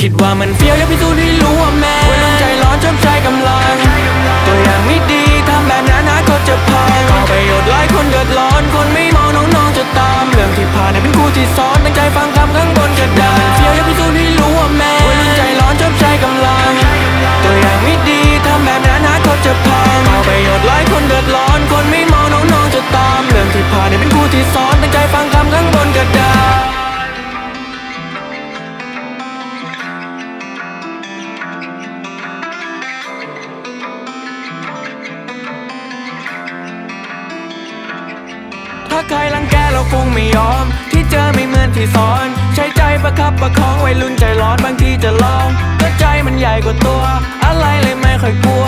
คิดว่ามันเฟี้ยวอยากพิสูจน์ให้รู้ว่าแม่วันใจร้อนจำใจกำลัง ตัวอย่างไม่ดีทำแบบนั้นนะก็จะพังก่อประโยชน์หลายคนเดือดร้อน คนไม่มองน้องๆจะตาม เรื่องที่ผ่านเป็นครูที่สอนตั้งใจฟัง ใครรังแกเราคงไม่ยอม ที่เจอไม่เหมือนที่สอน ใช้ใจประคับประคองไวัยรุ่นใจร้อนบางทีจะลองก็ใจมันใหญ่กว่าตัว อะไรเลยไม่ค่อยกลัว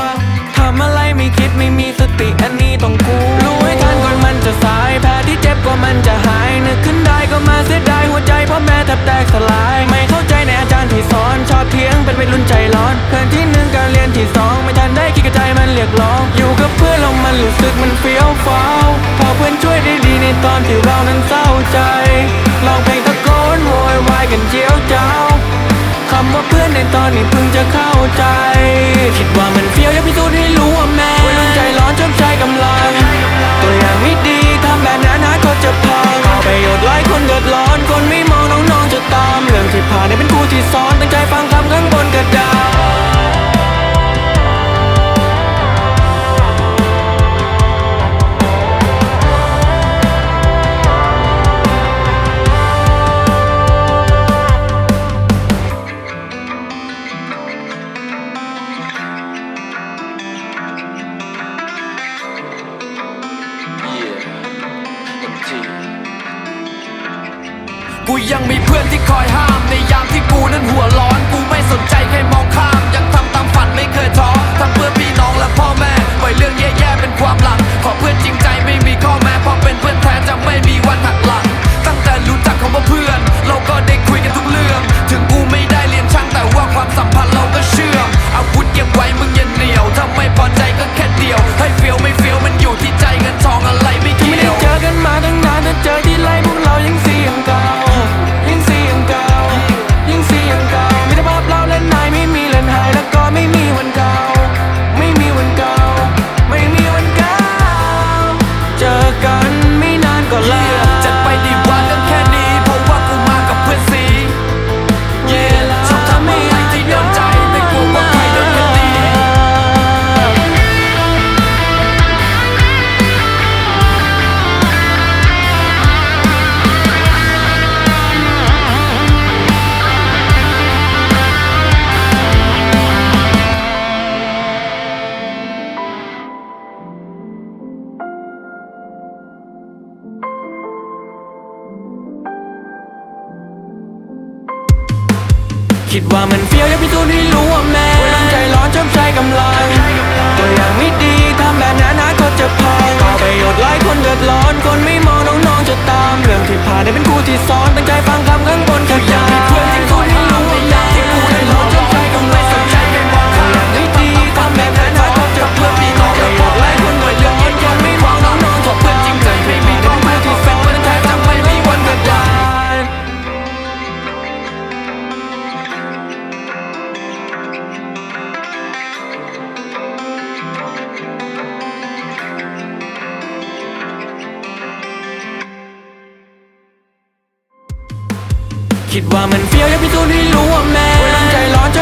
ทำอะไรไม่คิดไม่มีสติอันนี้ต้องกูรู้ให้ทันก่อนมันจะสายแผลที่เจ็บกว่ามันจะหายนึกขึ้นได้ก็มาเสียดายหัวใจพ่อแม่แทบแตกสลาย ไม่เข้าใจในอาจารย์ที่สอนชอบเถียงเป็นวัยรุ่นใจร้อนเพื่อนที่หนึ่งการเรียนที่สองไม่ทันได้คิดกระใจมันเรียกร้อง อยู่กับเพื่อนแล้วมันรู้สึกมัน ตอนที่เรานั้นเศร้าใจลองเพลงตะโกนโวยวายกันเจียวเจ้าคำว่าเพื่อนในตอนนี้เพิ่งจะเข้าใจ กูยังมีเพื่อนที่คอยห้า คิดว่ามันเฟี้ยวอยากพิสูจน์ให้รู้ว่าแม่วัยรุ่นใจร้อนชอบใจกำลัง ตัวอย่างไม่ดีทำแบบนั้นอนาคตจะพังก่อประโยชน์หลายคนเดือดร้อน คนไม่มองน้องๆจะตาม เรื่องที่ผ่านได้เป็นครูที่สอนตั้งใจฟังคำข้างบนกร คิดว่ามันเฟี้ยวอยากพิสูจน์ให้รู้ว่าแม่วัยรุ่นใจร้อนจก